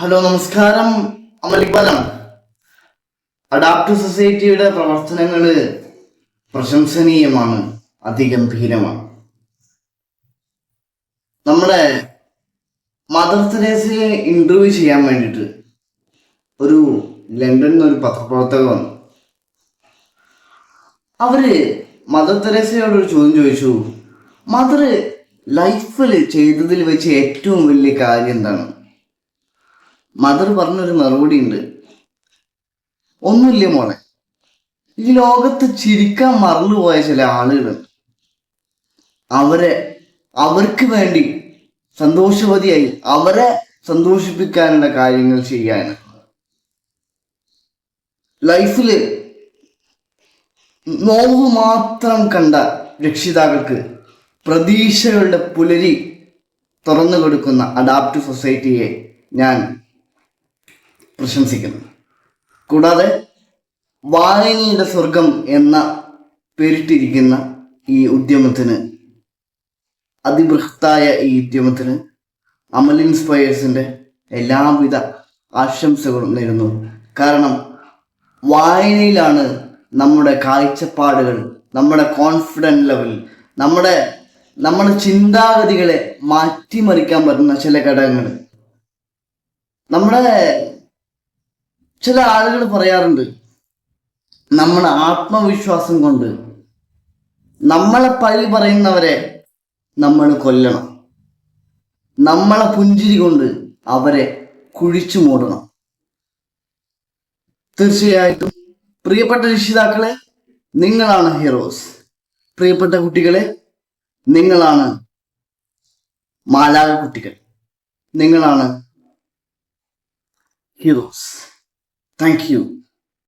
Hello നമസ്കാരം. അമലിക്ബാലാണ് adapt സൊസൈറ്റിയുടെ പ്രവർത്തനങ്ങൾ പ്രശംസനീയമാണ് അതിഗംഭീരമാണ്. നമ്മുടെ മദർ തെരേസയെ ഇന്റർവ്യൂ ചെയ്യാൻ വേണ്ടിയിട്ട് ഒരു ലണ്ടനിൽ നിന്ന് ഒരു പത്രപ്രവർത്തക വന്നു. അവർ മദർ തെരേസയോട് ഒരു ചോദ്യം ചോദിച്ചു. മദർ ലൈഫിൽ ചെയ്തതിൽ വെച്ച് ഏറ്റവും വലിയ കാര്യം എന്താണ്? മദർ പറഞ്ഞൊരു മറുപടി ഉണ്ട്. ഒന്നുമില്ല മോളെ? ഈ ലോകത്ത് ചിരിക്കാൻ മറന്നുപോയ ചില ആളുകൾ അവരെ അവർക്ക് വേണ്ടി സന്തോഷവതിയായി അവരെ സന്തോഷിപ്പിക്കാനുള്ള കാര്യങ്ങൾ ചെയ്യാൻ ലൈഫിൽ നോവ് മാത്രം കണ്ട രക്ഷിതാക്കൾക്ക് പ്രതീക്ഷകളുടെ പുലരി തുറന്നു കൊടുക്കുന്ന അഡാപ്റ്റ് സൊസൈറ്റിയെ ഞാൻ പ്രശംസിക്കുന്നു. കൂടാതെ വായനയുടെ സ്വർഗം എന്ന പേരിട്ടിരിക്കുന്ന ഈ ഉദ്യമത്തിന് അതിബൃഹത്തായ ഈ ഉദ്യമത്തിന് അമൽ ഇൻസ്പയേഴ്സിന്റെ എല്ലാവിധ ആശംസകളും നേരുന്നു. കാരണം വായനയിലാണ് നമ്മുടെ കാഴ്ചപ്പാടുകൾ നമ്മുടെ കോൺഫിഡന്റ് ലെവൽ നമ്മുടെ നമ്മുടെ ചിന്താഗതികളെ മാറ്റിമറിക്കാൻ പറ്റുന്ന ചില ഘടകങ്ങൾ. നമ്മുടെ ചില ആളുകൾ പറയാറുണ്ട് നമ്മുടെ ആത്മവിശ്വാസം കൊണ്ട് നമ്മളെ പഴി പറയുന്നവരെ നമ്മൾ കൊല്ലണം. നമ്മളെ പുഞ്ചിരി കൊണ്ട് അവരെ കുഴിച്ചു മൂടണം. തീർച്ചയായിട്ടും പ്രിയപ്പെട്ട രക്ഷിതാക്കളെ നിങ്ങളാണ് ഹീറോസ്. പ്രിയപ്പെട്ട കുട്ടികളെ നിങ്ങളാണ് മാലാക കുട്ടികൾ. നിങ്ങളാണ് ഹീറോസ്. Thank you.